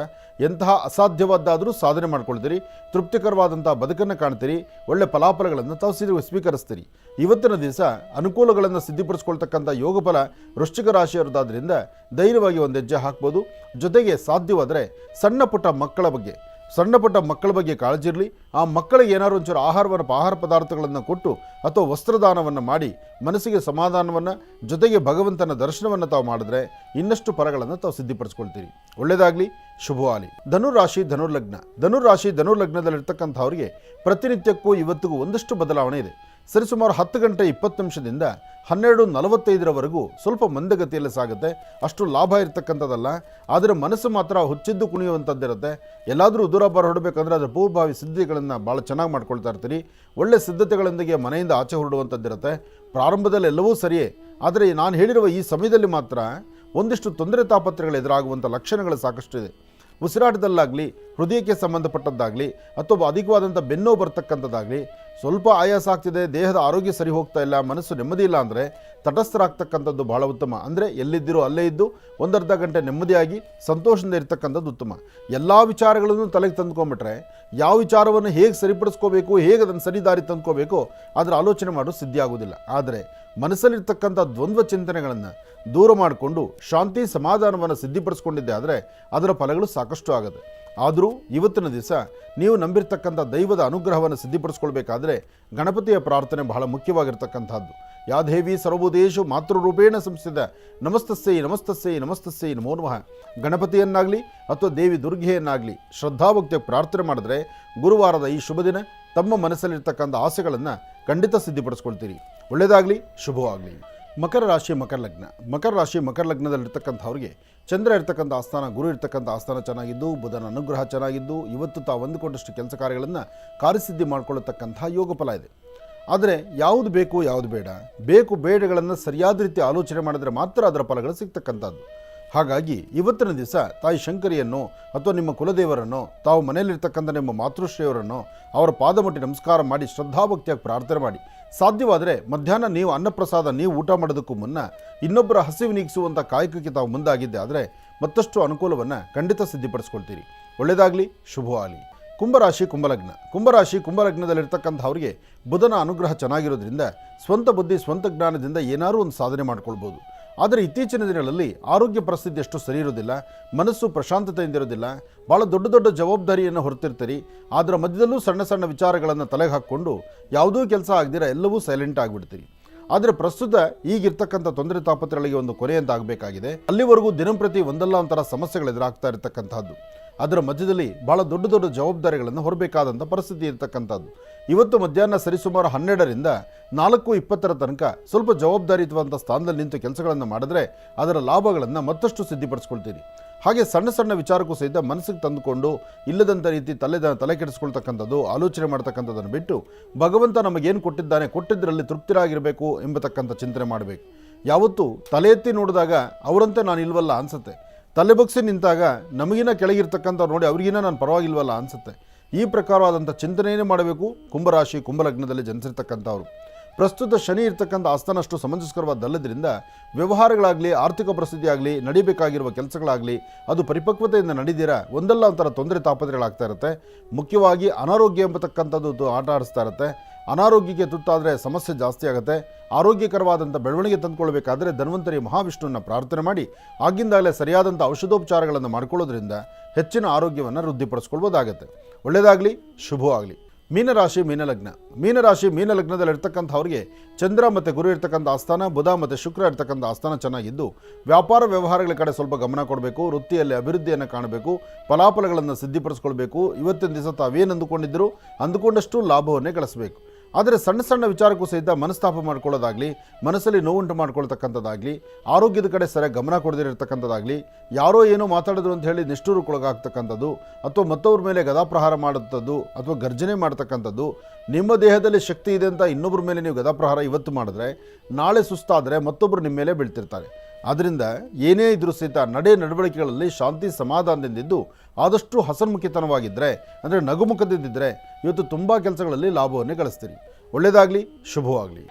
ಎಂತಹ ಅಸಾಧ್ಯವಾದ್ದಾದರೂ ಸಾಧನೆ ಮಾಡ್ಕೊಳ್ತೀರಿ. ತೃಪ್ತಿಕರವಾದಂಥ ಬದುಕನ್ನು ಕಾಣ್ತೀರಿ. ಒಳ್ಳೆ ಫಲಾಫಲಗಳನ್ನು ತಾವು ಸ್ವೀಕರಿಸ್ತೀರಿ. ಇವತ್ತಿನ ದಿವಸ ಅನುಕೂಲಗಳನ್ನು ಸಿದ್ಧಿಪಡಿಸ್ಕೊಳ್ತಕ್ಕಂಥ ಯೋಗಫಲ ವೃಶ್ಚಿಕ ರಾಶಿಯವರದಾದ್ರಿಂದ ಧೈರ್ಯವಾಗಿ ಒಂದು ಹೆಜ್ಜೆ ಹಾಕ್ಬೋದು. ಜೊತೆಗೆ ಸಾಧ್ಯವಾದರೆ ಸಣ್ಣ ಪುಟ್ಟ ಮಕ್ಕಳ ಬಗ್ಗೆ ಸಣ್ಣ ಪುಟ್ಟ ಮಕ್ಕಳ ಬಗ್ಗೆ ಕಾಳಜಿ ಇರಲಿ. ಆ ಮಕ್ಕಳಿಗೆ ಏನಾದ್ರು ಒಂಚೂರು ಆಹಾರವನ್ನು, ಆಹಾರ ಪದಾರ್ಥಗಳನ್ನು ಕೊಟ್ಟು ಅಥವಾ ವಸ್ತ್ರದಾನವನ್ನು ಮಾಡಿ, ಮನಸ್ಸಿಗೆ ಸಮಾಧಾನವನ್ನು, ಜೊತೆಗೆ ಭಗವಂತನ ದರ್ಶನವನ್ನು ತಾವು ಮಾಡಿದ್ರೆ ಇನ್ನಷ್ಟು ಪರಗಳನ್ನು ತಾವು ಸಿದ್ಧಿಪಡಿಸ್ಕೊಳ್ತೀರಿ. ಒಳ್ಳೆಯದಾಗಲಿ ಶುಭವಾಗಲಿ. ಧನುರಾಶಿ ಧನುರ್ಲಗ್ನ. ಧನುರಾಶಿ ಧನುರ್ಲಗ್ನದಲ್ಲಿರ್ತಕ್ಕಂಥವ್ರಿಗೆ ಪ್ರತಿನಿತ್ಯಕ್ಕೂ ಇವತ್ತಿಗೂ ಒಂದಷ್ಟು ಬದಲಾವಣೆ ಇದೆ. ಸರಿಸುಮಾರು ಹತ್ತು ಗಂಟೆ ಇಪ್ಪತ್ತು ನಿಮಿಷದಿಂದ ಹನ್ನೆರಡು ನಲವತ್ತೈದರವರೆಗೂ ಸ್ವಲ್ಪ ಮಂದಗತಿಯಲ್ಲಿ ಸಾಗುತ್ತೆ. ಅಷ್ಟು ಲಾಭ ಇರತಕ್ಕಂಥದ್ದಲ್ಲ. ಆದರೆ ಮನಸ್ಸು ಮಾತ್ರ ಹುಚ್ಚಿದ್ದು ಕುಣಿಯುವಂಥದ್ದಿರುತ್ತೆ. ಎಲ್ಲಾದರೂ ದೂರ ಬರ ಹೊಡಬೇಕಂದ್ರೆ ಅದರ ಪೂರ್ವಭಾವಿ ಸಿದ್ಧಿಗಳನ್ನು ಭಾಳ ಚೆನ್ನಾಗಿ ಮಾಡ್ಕೊಳ್ತಾ ಇರ್ತೀರಿ. ಒಳ್ಳೆ ಸಿದ್ಧತೆಗಳೊಂದಿಗೆ ಮನೆಯಿಂದ ಆಚೆ ಹೊರಡುವಂಥದ್ದಿರುತ್ತೆ. ಪ್ರಾರಂಭದಲ್ಲಿ ಎಲ್ಲವೂ ಸರಿಯೇ. ಆದರೆ ನಾನು ಹೇಳಿರುವ ಈ ಸಮಯದಲ್ಲಿ ಮಾತ್ರ ಒಂದಿಷ್ಟು ತೊಂದರೆ ತಾಪತ್ರೆಗಳು ಎದುರಾಗುವಂಥ ಲಕ್ಷಣಗಳು ಸಾಕಷ್ಟು ಇದೆ ಉಸಿರಾಟದಲ್ಲಾಗಲಿ, ಹೃದಯಕ್ಕೆ ಸಂಬಂಧಪಟ್ಟದ್ದಾಗಲಿ ಅಥವಾ ಅಧಿಕವಾದಂಥ ಬೆನ್ನೋ ಬರ್ತಕ್ಕಂಥದ್ದಾಗಲಿ ಸ್ವಲ್ಪ ಆಯಾಸ ಆಗ್ತಿದೆ, ದೇಹದ ಆರೋಗ್ಯ ಸರಿ ಹೋಗ್ತಾ ಇಲ್ಲ, ಮನಸ್ಸು ನೆಮ್ಮದಿ ಇಲ್ಲ ಅಂದರೆ ತಟಸ್ಥರಾಗ್ತಕ್ಕಂಥದ್ದು ಬಹಳ ಉತ್ತಮ. ಅಂದರೆ ಎಲ್ಲಿದ್ದಿರೋ ಅಲ್ಲೇ ಇದ್ದು ಒಂದರ್ಧ ಗಂಟೆ ನೆಮ್ಮದಿಯಾಗಿ ಸಂತೋಷದಿಂದ ಇರ್ತಕ್ಕಂಥದ್ದು ಉತ್ತಮ. ಎಲ್ಲ ವಿಚಾರಗಳನ್ನು ತಲೆಗೆ ತಂದ್ಕೊಂಬಿಟ್ರೆ ಯಾವ ವಿಚಾರವನ್ನು ಹೇಗೆ ಸರಿಪಡಿಸ್ಕೋಬೇಕು, ಹೇಗೆ ಅದನ್ನು ಸರಿದಾರಿ ತಂದ್ಕೋಬೇಕು ಅದರ ಆಲೋಚನೆ ಮಾಡೋದು ಸಿದ್ಧಿ ಆಗೋದಿಲ್ಲ ಆದರೆ ಮನಸ್ಸಲ್ಲಿರ್ತಕ್ಕಂಥ ದ್ವಂದ್ವ ಚಿಂತನೆಗಳನ್ನು ದೂರ ಮಾಡಿಕೊಂಡು ಶಾಂತಿ ಸಮಾಧಾನವನ್ನು ಸಿದ್ಧಿಪಡಿಸ್ಕೊಂಡಿದ್ದೆ ಆದರೆ ಅದರ ಫಲಗಳು ಸಾಕಷ್ಟು ಆಗುತ್ತೆ ಆದರೂ ಇವತ್ತಿನ ದಿವಸ ನೀವು ನಂಬಿರ್ತಕ್ಕಂಥ ದೈವದ ಅನುಗ್ರಹವನ್ನು ಸಿದ್ಧಿಪಡಿಸ್ಕೊಳ್ಬೇಕಾದ್ರೆ ಗಣಪತಿಯ ಪ್ರಾರ್ಥನೆ ಬಹಳ ಮುಖ್ಯವಾಗಿರ್ತಕ್ಕಂಥದ್ದು. ಯಾ ದೇವಿ ಸರ್ವೋದೇಶು ಮಾತೃರೂಪೇಣ ಸಂಸ್ಥಿತ ನಮಸ್ತಸ್ಸೈ ನಮಸ್ತಸ್ಸೈ ನಮಸ್ತಸ್ಸೈ ನಮೋ ನಮಃ. ಗಣಪತಿಯನ್ನಾಗಲಿ ಅಥವಾ ದೇವಿ ದುರ್ಗೆಯನ್ನಾಗಲಿ ಶ್ರದ್ಧಾಭಕ್ತಿಯ ಪ್ರಾರ್ಥನೆ ಮಾಡಿದ್ರೆ ಗುರುವಾರದ ಈ ಶುಭ ದಿನ ತಮ್ಮ ಮನಸ್ಸಲ್ಲಿರ್ತಕ್ಕಂಥ ಆಸೆಗಳನ್ನು ಖಂಡಿತ ಸಿದ್ಧಿಪಡಿಸ್ಕೊಳ್ತೀರಿ. ಒಳ್ಳೆಯದಾಗಲಿ, ಶುಭವಾಗಲಿ. ಮಕರ ರಾಶಿ, ಮಕರ ಲಗ್ನ. ಮಕರ ರಾಶಿ, ಮಕರ ಲಗ್ನದಲ್ಲಿರ್ತಕ್ಕಂಥವ್ರಿಗೆ ಚಂದ್ರ ಇರ್ತಕ್ಕಂಥ ಆಸ್ಥಾನ, ಗುರು ಇರ್ತಕ್ಕಂಥ ಆಸ್ಥಾನ ಚೆನ್ನಾಗಿದ್ದು, ಬುಧನ ಅನುಗ್ರಹ ಚೆನ್ನಾಗಿದ್ದು, ಇವತ್ತು ತಾವು ಅಂದುಕೊಂಡಷ್ಟು ಕೆಲಸ ಕಾರ್ಯಗಳನ್ನು ಕಾರ್ಯಸಿದ್ಧಿ ಮಾಡಿಕೊಳ್ಳತಕ್ಕಂಥ ಯೋಗ ಫಲ ಇದೆ. ಆದರೆ ಯಾವುದು ಬೇಕು, ಯಾವುದು ಬೇಡ. ಬೇಕು ಬೇಡಗಳನ್ನು ಸರಿಯಾದ ರೀತಿ ಆಲೋಚನೆ ಮಾಡಿದರೆ ಮಾತ್ರ ಅದರ ಫಲಗಳು ಸಿಗ್ತಕ್ಕಂಥದ್ದು. ಹಾಗಾಗಿ ಇವತ್ತಿನ ದಿವಸ ತಾಯಿ ಶಂಕರಿಯನ್ನು ಅಥವಾ ನಿಮ್ಮ ಕುಲದೇವರನ್ನು ತಾವು ಮನೆಯಲ್ಲಿರ್ತಕ್ಕಂಥ ನಿಮ್ಮ ಮಾತೃಶ್ರೀಯವರನ್ನು ಅವರ ಪಾದಮುಟ್ಟಿ ನಮಸ್ಕಾರ ಮಾಡಿ ಶ್ರದ್ಧಾಭಕ್ತಿಯಾಗಿ ಪ್ರಾರ್ಥನೆ ಮಾಡಿ. ಸಾಧ್ಯವಾದರೆ ಮಧ್ಯಾಹ್ನ ನೀವು ಅನ್ನಪ್ರಸಾದ, ನೀವು ಊಟ ಮಾಡೋದಕ್ಕೂ ಮುನ್ನ ಇನ್ನೊಬ್ಬರ ಹಸಿವು ನೀಗಿಸುವಂಥ ಕಾಯಕಕ್ಕೆ ತಾವು ಮುಂದಾಗಿದ್ದೆ ಆದರೆ ಮತ್ತಷ್ಟು ಅನುಕೂಲವನ್ನು ಖಂಡಿತ ಸಿದ್ಧಪಡಿಸ್ಕೊಳ್ತೀರಿ. ಒಳ್ಳೆಯದಾಗಲಿ, ಶುಭವಾಗಲಿ. ಕುಂಭರಾಶಿ, ಕುಂಭಲಗ್ನ. ಕುಂಭರಾಶಿ ಕುಂಭಲಗ್ನದಲ್ಲಿರ್ತಕ್ಕಂಥವ್ರಿಗೆ ಬುಧನ ಅನುಗ್ರಹ ಚೆನ್ನಾಗಿರೋದ್ರಿಂದ, ಸ್ವಂತ ಬುದ್ಧಿ, ಸ್ವಂತ ಜ್ಞಾನದಿಂದ ಏನಾದರೂ ಒಂದು ಸಾಧನೆ ಮಾಡ್ಕೊಳ್ಬೋದು. ಆದರೆ ಇತ್ತೀಚಿನ ದಿನಗಳಲ್ಲಿ ಆರೋಗ್ಯ ಪರಿಸ್ಥಿತಿ ಅಷ್ಟು ಸರಿ ಇರೋದಿಲ್ಲ ಮನಸ್ಸು ಪ್ರಶಾಂತತೆಯಿಂದ ಇರೋದಿಲ್ಲ ಭಾಳ ದೊಡ್ಡ ದೊಡ್ಡ ಜವಾಬ್ದಾರಿಯನ್ನು ಹೊರತಿರ್ತೀರಿ. ಅದರ ಮಧ್ಯದಲ್ಲೂ ಸಣ್ಣ ಸಣ್ಣ ವಿಚಾರಗಳನ್ನು ತಲೆಗೆ ಹಾಕ್ಕೊಂಡು ಯಾವುದೂ ಕೆಲಸ ಆಗದಿರ ಎಲ್ಲವೂ ಸೈಲೆಂಟ್ ಆಗಿಬಿಡ್ತೀರಿ. ಆದರೆ ಪ್ರಸ್ತುತ ಈಗಿರ್ತಕ್ಕಂಥ ತೊಂದರೆ ತಾಪತ್ರಗಳಿಗೆ ಒಂದು ಕೊನೆ ಆಗಬೇಕಾಗಿದೆ. ಅಲ್ಲಿವರೆಗೂ ದಿನಂಪ್ರತಿ ಒಂದಲ್ಲ ಒಂಥರ ಸಮಸ್ಯೆಗಳು ಎದುರಾಗ್ತಾ ಇರತಕ್ಕಂಥದ್ದು ಅದರ ಮಧ್ಯದಲ್ಲಿ ಬಹಳ ದೊಡ್ಡ ದೊಡ್ಡ ಜವಾಬ್ದಾರಿಗಳನ್ನು ಹೊರಬೇಕಾದಂಥ ಪರಿಸ್ಥಿತಿ ಇರತಕ್ಕಂಥದ್ದು. ಇವತ್ತು ಮಧ್ಯಾಹ್ನ ಸರಿಸುಮಾರು ಹನ್ನೆರಡರಿಂದ ನಾಲ್ಕು ಇಪ್ಪತ್ತರ ತನಕ ಸ್ವಲ್ಪ ಜವಾಬ್ದಾರಿಯುತವಂಥ ಸ್ಥಾನದಲ್ಲಿ ನಿಂತು ಕೆಲಸಗಳನ್ನು ಮಾಡಿದ್ರೆ ಅದರ ಲಾಭಗಳನ್ನು ಮತ್ತಷ್ಟು ಸಿದ್ಧಿಪಡಿಸ್ಕೊಳ್ತೀರಿ. ಹಾಗೆ ಸಣ್ಣ ಸಣ್ಣ ವಿಚಾರಕ್ಕೂ ಸಹಿತ ಮನಸ್ಸಿಗೆ ತಂದುಕೊಂಡು ಇಲ್ಲದಂಥ ರೀತಿ ತಲೆ ತಲೆ ಕೆಡಿಸ್ಕೊಳ್ತಕ್ಕಂಥದ್ದು, ಆಲೋಚನೆ ಮಾಡ್ತಕ್ಕಂಥದ್ದನ್ನು ಬಿಟ್ಟು ಭಗವಂತ ನಮಗೇನು ಕೊಟ್ಟಿದ್ದಾನೆ ಕೊಟ್ಟಿದ್ದರಲ್ಲಿ ತೃಪ್ತಿರಾಗಿರಬೇಕು ಎಂಬತಕ್ಕಂಥ ಚಿಂತನೆ ಮಾಡಬೇಕು. ಯಾವತ್ತೂ ತಲೆ ಎತ್ತಿ ನೋಡಿದಾಗ ಅವರಂತೆ ನಾನು ಇಲ್ವಲ್ಲ ಅನ್ಸುತ್ತೆ. ತಲೆ ಬಗ್ಸಿ ನಿಂತಾಗ ನಮಗಿನ ಕೆಳಗಿರ್ತಕ್ಕಂಥವ್ರು ನೋಡಿ ಅವ್ರಿಗಿನ ನಾನು ಪರವಾಗಿಲ್ವಲ್ಲ ಅನ್ಸುತ್ತೆ. ಈ ಪ್ರಕಾರವಾದಂಥ ಚಿಂತನೆಯೇ ಮಾಡಬೇಕು. ಕುಂಭರಾಶಿ ಕುಂಭಲಗ್ನದಲ್ಲಿ ಜನಿಸಿರ್ತಕ್ಕಂಥವ್ರು. ಪ್ರಸ್ತುತ ಶನಿ ಇರ್ತಕ್ಕಂಥ ಆಸ್ಥಾನಷ್ಟು ಸಮಂಜಸ್ಕರವಾದಲ್ಲದ್ರಿಂದ ವ್ಯವಹಾರಗಳಾಗಲಿ, ಆರ್ಥಿಕ ಪರಿಸ್ಥಿತಿ ಆಗಲಿ ನಡಿಬೇಕಾಗಿರುವ ಕೆಲಸಗಳಾಗಲಿ, ಅದು ಪರಿಪಕ್ವತೆಯಿಂದ ನಡೀದಿರ, ಒಂದಲ್ಲ ಒಂಥರ ತೊಂದರೆ ತಾಪತ್ರೆಗಳಾಗ್ತಾ ಇರುತ್ತೆ. ಮುಖ್ಯವಾಗಿ ಅನಾರೋಗ್ಯ ಎಂಬತಕ್ಕಂಥದ್ದು ಆಟ ಆಡಿಸ್ತಾ ಇರುತ್ತೆ. ಅನಾರೋಗ್ಯಕ್ಕೆ ತುತ್ತಾದರೆ ಸಮಸ್ಯೆ ಜಾಸ್ತಿ ಆಗುತ್ತೆ. ಆರೋಗ್ಯಕರವಾದಂಥ ಬೆಳವಣಿಗೆ ತಂದುಕೊಳ್ಬೇಕಾದ್ರೆ ಧನ್ವಂತರಿ ಮಹಾವಿಷ್ಣುವನ್ನು ಪ್ರಾರ್ಥನೆ ಮಾಡಿ, ಆಗಿಂದಾಗಲೇ ಸರಿಯಾದಂಥ ಔಷಧೋಪಚಾರಗಳನ್ನು ಮಾಡ್ಕೊಳ್ಳೋದ್ರಿಂದ ಹೆಚ್ಚಿನ ಆರೋಗ್ಯವನ್ನು ವೃದ್ಧಿಪಡಿಸ್ಕೊಳ್ಬೋದಾಗತ್ತೆ. ಒಳ್ಳೆಯದಾಗಲಿ ಶುಭವಾಗಲಿ. ಮೀನರಾಶಿ ಮೀನಲಗ್ನ. ಮೀನರಾಶಿ ಮೀನಲಗ್ನದಲ್ಲಿರ್ತಕ್ಕಂಥವ್ರಿಗೆ ಚಂದ್ರ ಮತ್ತು ಗುರು ಇರ್ತಕ್ಕಂಥ ಆಸ್ಥಾನ, ಬುಧ ಮತ್ತು ಶುಕ್ರ ಇರ್ತಕ್ಕಂಥ ಆಸ್ಥಾನ ಚೆನ್ನಾಗಿದ್ದು, ವ್ಯಾಪಾರ ವ್ಯವಹಾರಗಳ ಕಡೆ ಸ್ವಲ್ಪ ಗಮನ ಕೊಡಬೇಕು, ವೃತ್ತಿಯಲ್ಲಿ ಅಭಿವೃದ್ಧಿಯನ್ನು ಕಾಣಬೇಕು, ಫಲಾಫಲಗಳನ್ನು ಸಿದ್ಧಿಪಡಿಸ್ಕೊಳ್ಬೇಕು. ಇವತ್ತಿನ ದಿವಸ ತಾವೇನು ಅಂದುಕೊಂಡಿದ್ದರೂ ಅಂದುಕೊಂಡಷ್ಟು ಲಾಭವನ್ನೇ ಗಳಿಸಬೇಕು. ಆದರೆ ಸಣ್ಣ ಸಣ್ಣ ವಿಚಾರಕ್ಕೂ ಸಹಿತ ಮನಸ್ತಾಪ ಮಾಡ್ಕೊಳ್ಳೋದಾಗಲಿ, ಮನಸ್ಸಲ್ಲಿ ನೋವುಂಟು ಮಾಡ್ಕೊಳ್ತಕ್ಕಂಥದ್ದಾಗಲಿ, ಆರೋಗ್ಯದ ಕಡೆ ಸರಿಯಾಗಿ ಗಮನ ಕೊಡದಿರತಕ್ಕಂಥದ್ದಾಗಲಿ, ಯಾರೋ ಏನೋ ಮಾತಾಡಿದ್ರು ಅಂತ ಹೇಳಿ ನಿಷ್ಠೂರಕ್ಕೊಳಗಾಗ್ತಕ್ಕಂಥದ್ದು ಅಥವಾ ಮತ್ತವ್ರ ಮೇಲೆ ಗದಾಪ್ರಹಾರ ಮಾಡುತ್ತದ್ದು ಅಥವಾ ಗರ್ಜನೆ ಮಾಡ್ತಕ್ಕಂಥದ್ದು, ನಿಮ್ಮ ದೇಹದಲ್ಲಿ ಶಕ್ತಿ ಇದೆ ಅಂತ ಇನ್ನೊಬ್ಬರ ಮೇಲೆ ನೀವು ಗದಾಪ್ರಹಾರ ಇವತ್ತು ಮಾಡಿದ್ರೆ, ನಾಳೆ ಸುಸ್ತಾದರೆ ಮತ್ತೊಬ್ಬರು ನಿಮ್ಮ ಮೇಲೆ ಬೀಳ್ತಿರ್ತಾರೆ. ಆದ್ದರಿಂದ ಏನೇ ಇದ್ರೂ ಸಹಿತ ನಡೆ ನಡವಳಿಕೆಗಳಲ್ಲಿ ಶಾಂತಿ ಸಮಾಧಾನದಿಂದಿದ್ದು ಆದಷ್ಟು ಹಸನ್ಮುಖಿತನವಾಗಿದ್ದರೆ ಅಂದರೆ ನಗುಮುಖದಿಂದಿದ್ದರೆ ಇವತ್ತು ತುಂಬ ಕೆಲಸಗಳಲ್ಲಿ ಲಾಭವನ್ನೇ ಗಳಿಸ್ತೀರಿ. ಒಳ್ಳೆಯದಾಗಲಿ ಶುಭವಾಗಲಿ.